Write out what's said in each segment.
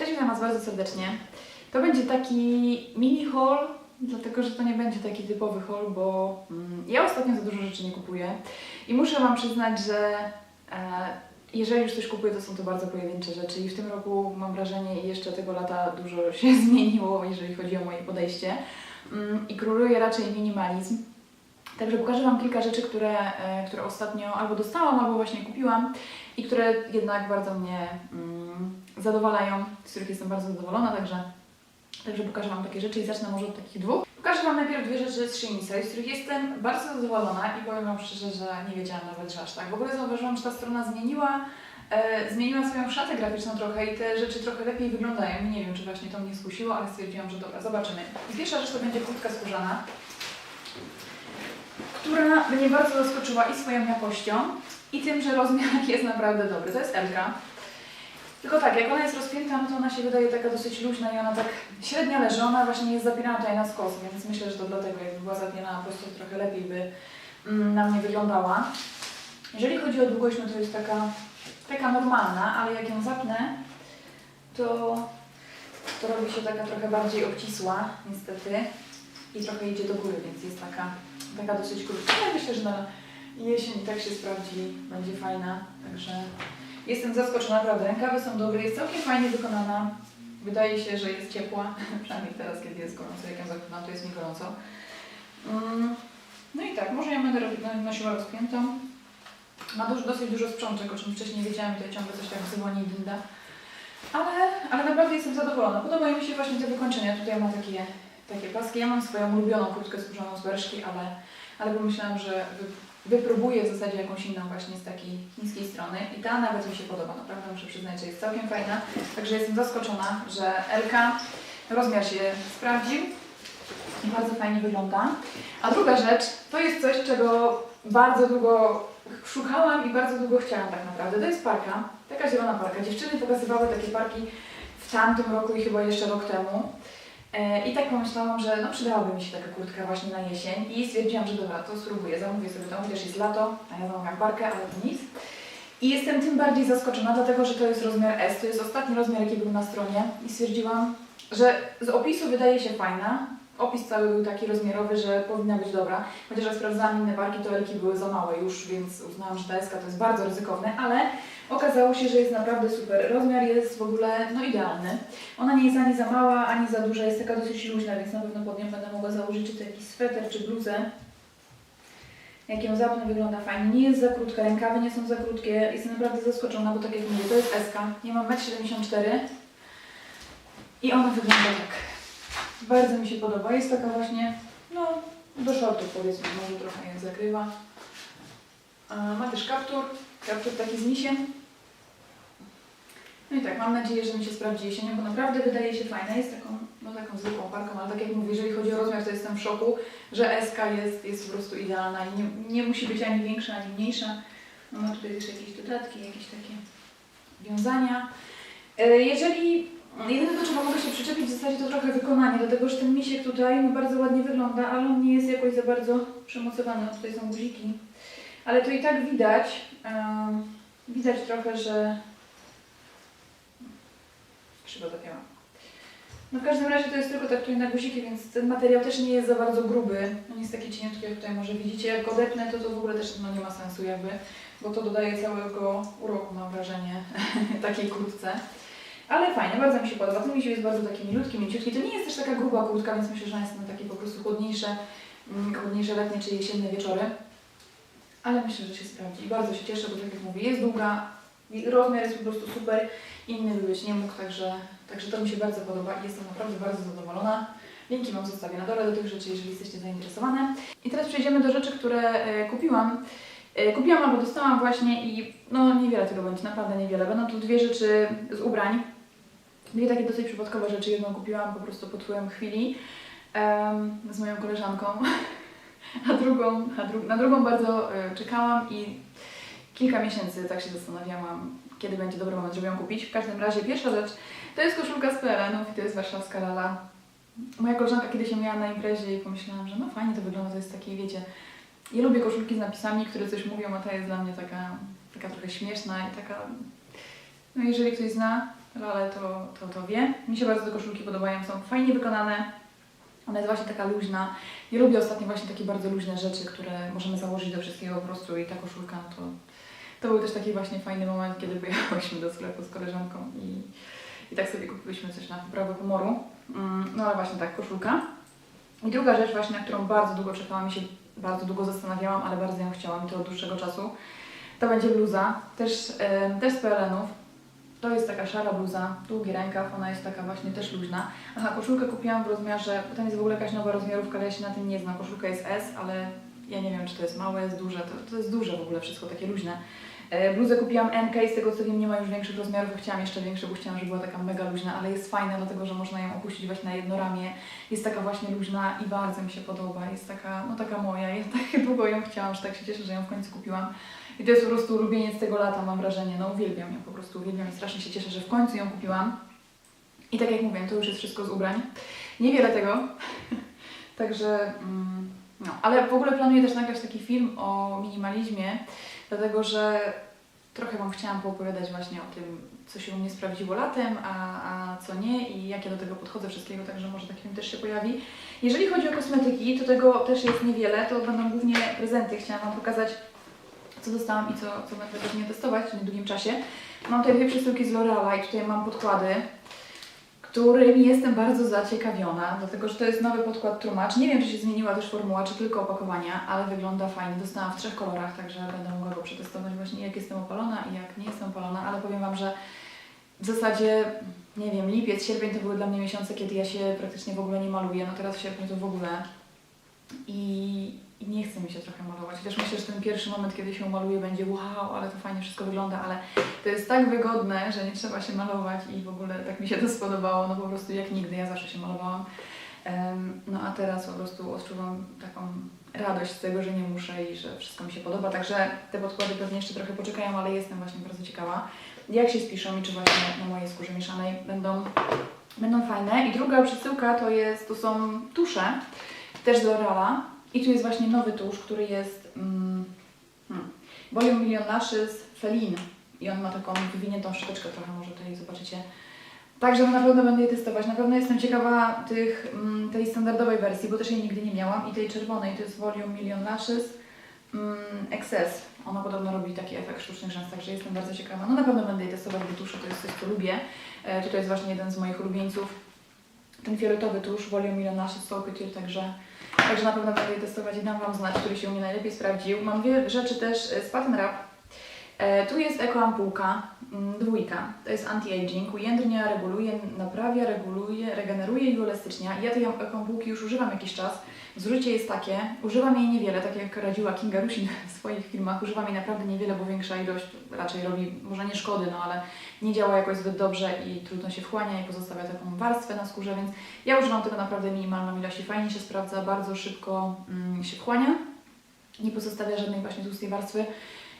Cześć, witam Was bardzo serdecznie. To będzie taki mini haul, dlatego że to nie będzie taki typowy haul, bo mm, ja ostatnio za dużo rzeczy nie kupuję i muszę Wam przyznać, że e, jeżeli już coś kupuję, to są to bardzo pojedyncze rzeczy i w tym roku mam wrażenie i jeszcze tego lata dużo się zmieniło, jeżeli chodzi o moje podejście mm, i króluje raczej minimalizm. Także pokażę Wam kilka rzeczy, które, e, które ostatnio albo dostałam, albo właśnie kupiłam i które jednak bardzo mnie mm, zadowalają, z których jestem bardzo zadowolona, także, także pokażę Wam takie rzeczy i zacznę może od takich dwóch. Pokażę Wam najpierw dwie rzeczy z Shein z których jestem bardzo zadowolona i powiem Wam szczerze, że nie wiedziałam nawet, że aż tak. W ogóle zauważyłam, że ta strona zmieniła, e, zmieniła swoją szatę graficzną trochę i te rzeczy trochę lepiej wyglądają. Nie wiem, czy właśnie to mnie skusiło, ale stwierdziłam, że dobra, zobaczymy. I pierwsza rzecz to będzie kurtka skórzana która mnie bardzo zaskoczyła i swoją jakością, i tym, że rozmiar jest naprawdę dobry. To jest Elka. Tylko tak, jak ona jest rozpięta, no to ona się wydaje taka dosyć luźna i ona tak średnio leży. Ona właśnie jest zapinana tutaj na skos, więc myślę, że to dlatego jakby była zapinana po prostu trochę lepiej by mm, na mnie wyglądała. Jeżeli chodzi o długość, no to jest taka, taka normalna, ale jak ją zapnę, to, to robi się taka trochę bardziej obcisła, niestety. I trochę idzie do góry, więc jest taka taka dosyć krótka. Ja myślę, że na jesień tak się sprawdzi, będzie fajna. Także jestem zaskoczona, naprawdę. Rękawy są dobre, jest całkiem fajnie wykonana. Wydaje się, że jest ciepła, przynajmniej teraz, kiedy jest gorąco. Jak ją zakładam, to jest mi gorąco. Mm, No i tak, może ja będę no- nosiła rozpiętą. Ma dużo, dosyć dużo sprzączek, o czym wcześniej wiedziałam, tutaj ciągle coś tak dzwoni i dinda. Ale, ale naprawdę jestem zadowolona. Podobają mi się właśnie te wykończenia. Tutaj ma takie takie paski. Ja mam swoją ulubioną kurtkę skórzaną z Berszki, ale, ale pomyślałam, że wypróbuję w zasadzie jakąś inną właśnie z takiej niskiej strony i ta nawet mi się podoba. Naprawdę muszę przyznać, że jest całkiem fajna. Także jestem zaskoczona, że LK rozmiar się sprawdził i bardzo fajnie wygląda. A druga rzecz to jest coś, czego bardzo długo szukałam i bardzo długo chciałam tak naprawdę. To jest parka, taka zielona parka. Dziewczyny pokazywały takie parki w tamtym roku i chyba jeszcze rok temu. E, I tak pomyślałam, że no przydałaby mi się taka kurtka właśnie na jesień. I stwierdziłam, że dobra, to spróbuję, zamówię sobie to, chociaż jest lato, a ja zamawiam parkę, ale to nic. I jestem tym bardziej zaskoczona, dlatego że to jest rozmiar S, to jest ostatni rozmiar, jaki był na stronie. I stwierdziłam, że z opisu wydaje się fajna, opis cały był taki rozmiarowy, że powinna być dobra, chociaż jak sprawdzałam inne parki, to elki były za małe już, więc uznałam, że ta SK to jest bardzo ryzykowne, ale okazało się, że jest naprawdę super. Rozmiar jest w ogóle no idealny. Ona nie jest ani za mała, ani za duża, jest taka dosyć luźna, więc na pewno pod nią będę mogła założyć czy to jakiś sweter, czy bluzę. Jak ją zapnę, wygląda fajnie. Nie jest za krótka, rękawy nie są za krótkie. Jestem naprawdę zaskoczona, bo tak jak mówię, to jest SK. Nie mam 1,74 m i ona wygląda tak. Bardzo mi się podoba. Jest taka właśnie, no, do shortów powiedzmy, może trochę jak zakrywa. A Ma też kaptur, kaptur taki z misiem. No i tak, mam nadzieję, że mi się sprawdzi jesienią, bo naprawdę wydaje się fajna. Jest taką, no taką zwykłą parką, ale tak jak mówię, jeżeli chodzi o rozmiar, to jestem w szoku, że SK jest, jest po prostu idealna i nie, nie musi być ani większa, ani mniejsza. No ma tutaj też jakieś dodatki, jakieś takie wiązania. E, Jeżeli jedyne do czego mogę się przyczepić w zasadzie to trochę wykonanie, dlatego że ten misiek tutaj mi bardzo ładnie wygląda, ale on nie jest jakoś za bardzo przemocowany. O, Tutaj są guziki. Ale to i tak widać, em, widać trochę, że krzywo zapięłam. No w każdym razie to jest tylko tak tutaj na guziki, więc ten materiał też nie jest za bardzo gruby. On jest taki cieniutki, jak tutaj może widzicie. Jak go odepnę, to to w ogóle też no, nie ma sensu jakby, bo to dodaje całego uroku, mam wrażenie, takiej kurtce. Ale fajnie, bardzo mi się podoba. Ten misiu jest bardzo taki milutki, mięciutki. To nie jest też taka gruba kurtka, więc myślę, że jest na takie po prostu chłodniejsze, mm, chłodniejsze letnie czy jesienne wieczory. Ale myślę, że się sprawdzi. Bardzo się cieszę, bo tak jak mówię, jest długa, rozmiar jest po prostu super, inny by być nie mógł, także, także to mi się bardzo podoba i jestem naprawdę bardzo zadowolona. Linki Wam zostawię na dole do tych rzeczy, jeżeli jesteście zainteresowane. I teraz przejdziemy do rzeczy, które e, kupiłam. E, kupiłam albo dostałam właśnie i no niewiele tego będzie, naprawdę niewiele. Będą tu dwie rzeczy z ubrań. Dwie takie dosyć przypadkowe rzeczy. Jedną kupiłam po prostu pod wpływem chwili em, z moją koleżanką, a drugą, a dru na drugą bardzo e, czekałam i kilka miesięcy tak się zastanawiałam, kiedy będzie dobry moment, żeby ją kupić. W każdym razie pierwsza rzecz to jest koszulka z PLN-ów i to jest warszawska lala. Moja koleżanka kiedyś ją miała na imprezie i pomyślałam, że no fajnie to wygląda, to jest takie, wiecie, ja lubię koszulki z napisami, które coś mówią, a ta jest dla mnie taka, taka trochę śmieszna i taka, no jeżeli ktoś zna, Lale to, to, to wie. Mi się bardzo te koszulki podobają, są fajnie wykonane. Ona jest właśnie taka luźna. Ja lubię ostatnio właśnie takie bardzo luźne rzeczy, które możemy założyć do wszystkiego po prostu i ta koszulka, no to, to był też taki właśnie fajny moment, kiedy pojechałyśmy do sklepu z koleżanką i, i tak sobie kupiliśmy coś na poprawę humoru. Mm, No ale właśnie tak, koszulka. I druga rzecz właśnie, na którą bardzo długo czekałam i się bardzo długo zastanawiałam, ale bardzo ją chciałam i to od dłuższego czasu, to będzie bluza, też, też z PLN-ów. To jest taka szara bluza, długi rękaw, ona jest taka właśnie też luźna. Aha, koszulkę kupiłam w rozmiarze, bo jest w ogóle jakaś nowa rozmiarówka, ale ja się na tym nie znam. Koszulka jest S, ale ja nie wiem, czy to jest małe, jest duże, to, to jest duże w ogóle wszystko, takie luźne. E, Bluzę kupiłam i z tego co wiem nie ma już większych rozmiarów, chciałam jeszcze większe, bo chciałam, żeby była taka mega luźna, ale jest fajna, dlatego że można ją opuścić właśnie na jedno ramię. Jest taka właśnie luźna i bardzo mi się podoba, jest taka, no taka moja, ja tak długo ją chciałam, że tak się cieszę, że ją w końcu kupiłam. I to jest po prostu ulubieniec tego lata, mam wrażenie, no uwielbiam ją, po prostu uwielbiam i strasznie się cieszę, że w końcu ją kupiłam. I tak jak mówię, to już jest wszystko z ubrań. Niewiele tego, także mm, no, ale w ogóle planuję też nagrać taki film o minimalizmie, dlatego że trochę Wam chciałam poopowiadać właśnie o tym, co się u mnie sprawdziło latem, a, a co nie i jak ja do tego podchodzę wszystkiego, także może taki film też się pojawi. Jeżeli chodzi o kosmetyki, to tego też jest niewiele, to będą głównie prezenty. Chciałam Wam pokazać, co dostałam i co, co będę pewnie testować w niedługim czasie. Mam tutaj dwie przesyłki z L'Oreala i tutaj mam podkłady, którymi jestem bardzo zaciekawiona, dlatego że to jest nowy podkład Trumacz. Nie wiem, czy się zmieniła też formuła, czy tylko opakowania, ale wygląda fajnie. Dostałam w trzech kolorach, także będę mogła go przetestować właśnie jak jestem opalona i jak nie jestem opalona, ale powiem Wam, że w zasadzie, nie wiem, lipiec, sierpień to były dla mnie miesiące, kiedy ja się praktycznie w ogóle nie maluję, no teraz w sierpniu to w ogóle. I, I nie chce mi się trochę malować. Chociaż myślę, że ten pierwszy moment, kiedy się maluję, będzie wow, ale to fajnie wszystko wygląda, ale to jest tak wygodne, że nie trzeba się malować i w ogóle tak mi się to spodobało, no po prostu jak nigdy, ja zawsze się malowałam. No a teraz po prostu odczuwam taką radość z tego, że nie muszę i że wszystko mi się podoba, także te podkłady pewnie jeszcze trochę poczekają, ale jestem właśnie bardzo ciekawa, jak się spiszą i czy właśnie na mojej skórze mieszanej będą, będą fajne. I druga przesyłka to jest, to są tusze, też z L'Oreala i tu jest właśnie nowy tusz, który jest mm, hmm, Volume Million Lashes Feline i on ma taką wywiniętą szczoteczkę trochę, może tutaj zobaczycie. Także na pewno będę je testować. Na pewno jestem ciekawa tych, mm, tej standardowej wersji, bo też jej nigdy nie miałam. I tej czerwonej, to jest Volume Million Lashes mm, XS. Ona podobno robi taki efekt sztucznych rzęs, także jestem bardzo ciekawa. No na pewno będę je testować, bo tusze to jest coś, co lubię. E, tutaj jest właśnie jeden z moich ulubieńców. Ten fioletowy tusz, Volume Million Lashes Soul Couture, także, także na pewno będę je testować i dam Wam znać, który się u mnie najlepiej sprawdził. Mam dwie rzeczy też e, z Pattern Wrap. E, tu jest ekoampułka, mm, dwójka. To jest anti-aging, ujędrnia, reguluje, naprawia, reguluje, regeneruje i uelastycznia. Ja tej ekoampułki już używam jakiś czas. Zużycie jest takie, używam jej niewiele, tak jak radziła Kinga Rusin w swoich filmach. Używam jej naprawdę niewiele, bo większa ilość raczej robi, może nie szkody, no ale nie działa jakoś zbyt dobrze i trudno się wchłania i pozostawia taką warstwę na skórze, więc ja używam tego naprawdę minimalną ilość i fajnie się sprawdza, bardzo szybko mm, się wchłania. Nie pozostawia żadnej właśnie tłustej warstwy.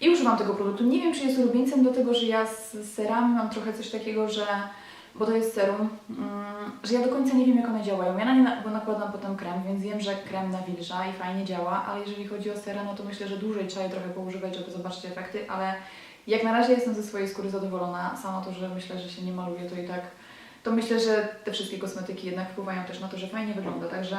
I używam tego produktu. Nie wiem, czy jest ulubieńcem, dlatego że ja z serami mam trochę coś takiego, że, bo to jest serum, mm, że ja do końca nie wiem, jak one działają. Ja na nie nakładam potem krem, więc wiem, że krem nawilża i fajnie działa, ale jeżeli chodzi o sera, no to myślę, że dłużej trzeba je trochę poużywać, żeby zobaczyć efekty, ale jak na razie jestem ze swojej skóry zadowolona. Samo to, że myślę, że się nie maluje, to i tak, to myślę, że te wszystkie kosmetyki jednak wpływają też na to, że fajnie wygląda, także...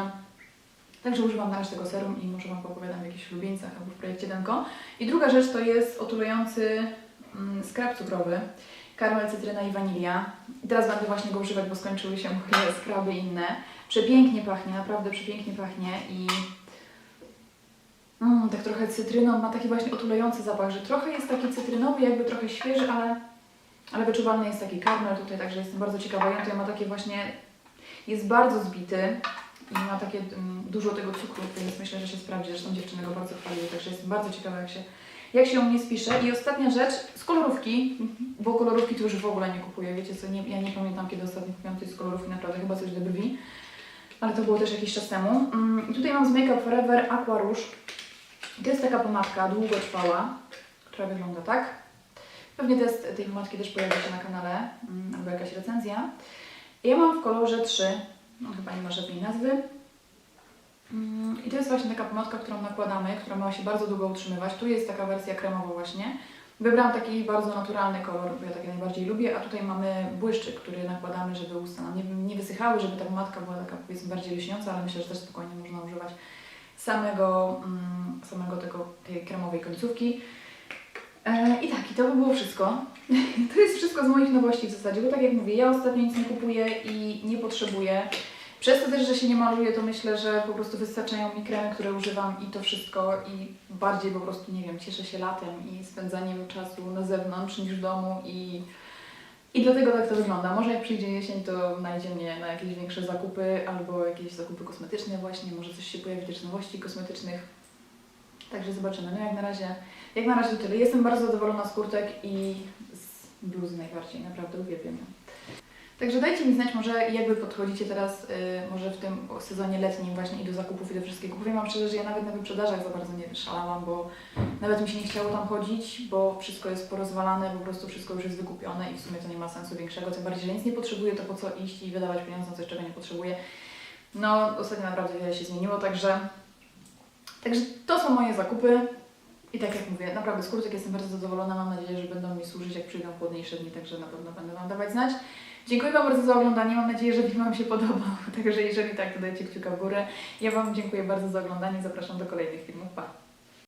Także używam na razie tego serum i może Wam poopowiadam w jakichś ulubieńcach albo w projekcie Denko. I druga rzecz to jest otulający mm, skrab cukrowy. Karmel, cytryna i wanilia. I teraz będę właśnie go używać, bo skończyły się moje skraby inne. Przepięknie pachnie, naprawdę przepięknie pachnie i mm, tak trochę cytryną, ma taki właśnie otulający zapach, że trochę jest taki cytrynowy, jakby trochę świeży, ale, ale wyczuwalny jest taki karmel tutaj, także jestem bardzo ciekawa. I tutaj ma takie właśnie, jest bardzo zbity i ma takie mm, dużo tego cukru, więc myślę, że się sprawdzi. Zresztą dziewczyny go bardzo chwaliły, także jestem bardzo ciekawa, jak się, jak się u mnie spisze. I ostatnia rzecz, z kolorówki, bo kolorówki to już w ogóle nie kupuję. Wiecie co, nie, ja nie pamiętam, kiedy ostatnio kupiłam coś z kolorówki, naprawdę chyba coś do brwi. Ale to było też jakiś czas temu. Mm, tutaj mam z Make Up Forever Aqua Rouge. To jest taka pomadka długotrwała, która wygląda tak. Pewnie test tej pomadki też pojawi się na kanale, mm, albo jakaś recenzja. Ja mam w kolorze 3, no chyba nie ma żadnej nazwy. Mm, I to jest właśnie taka pomadka, którą nakładamy, która ma się bardzo długo utrzymywać. Tu jest taka wersja kremowa właśnie. Wybrałam taki bardzo naturalny kolor, bo ja taki najbardziej lubię, a tutaj mamy błyszczyk, który nakładamy, żeby usta nie, nie wysychały, żeby ta matka była taka powiedzmy bardziej lśniąca, ale myślę, że też spokojnie można używać samego, mm, samego tego, tej kremowej końcówki. E, I tak, i to by było wszystko. to jest wszystko z moich nowości w zasadzie, bo tak jak mówię, ja ostatnio nic nie kupuję i nie potrzebuję. Przez to też, że się nie maluję, to myślę, że po prostu wystarczają mi kremy, które używam i to wszystko i bardziej po prostu, nie wiem, cieszę się latem i spędzaniem czasu na zewnątrz niż w domu i, i dlatego tak to wygląda. Może jak przyjdzie jesień, to najdzie mnie na jakieś większe zakupy albo jakieś zakupy kosmetyczne właśnie, może coś się pojawi też nowości kosmetycznych. Także zobaczymy. No jak na razie, jak na razie tyle. Jestem bardzo zadowolona z kurtek i z bluzy najbardziej, naprawdę uwielbiam ją. Także dajcie mi znać może jakby podchodzicie teraz y, może w tym sezonie letnim właśnie i do zakupów i do wszystkiego. Powiem Wam szczerze, że ja nawet na wyprzedażach za bardzo nie szalałam, bo nawet mi się nie chciało tam chodzić, bo wszystko jest porozwalane, po prostu wszystko już jest wykupione i w sumie to nie ma sensu większego, tym bardziej, że nic nie potrzebuję, to po co iść i wydawać pieniądze na coś, czego nie potrzebuję. No ostatnio naprawdę wiele się zmieniło, także, także to są moje zakupy. I tak jak mówię, naprawdę z kurtek jestem bardzo zadowolona. Mam nadzieję, że będą mi służyć, jak przyjdą chłodniejsze dni, także na pewno będę Wam dawać znać. Dziękuję Wam bardzo za oglądanie. Mam nadzieję, że film Wam się podobał. Także jeżeli tak, to dajcie kciuka w górę. Ja Wam dziękuję bardzo za oglądanie. Zapraszam do kolejnych filmów. Pa!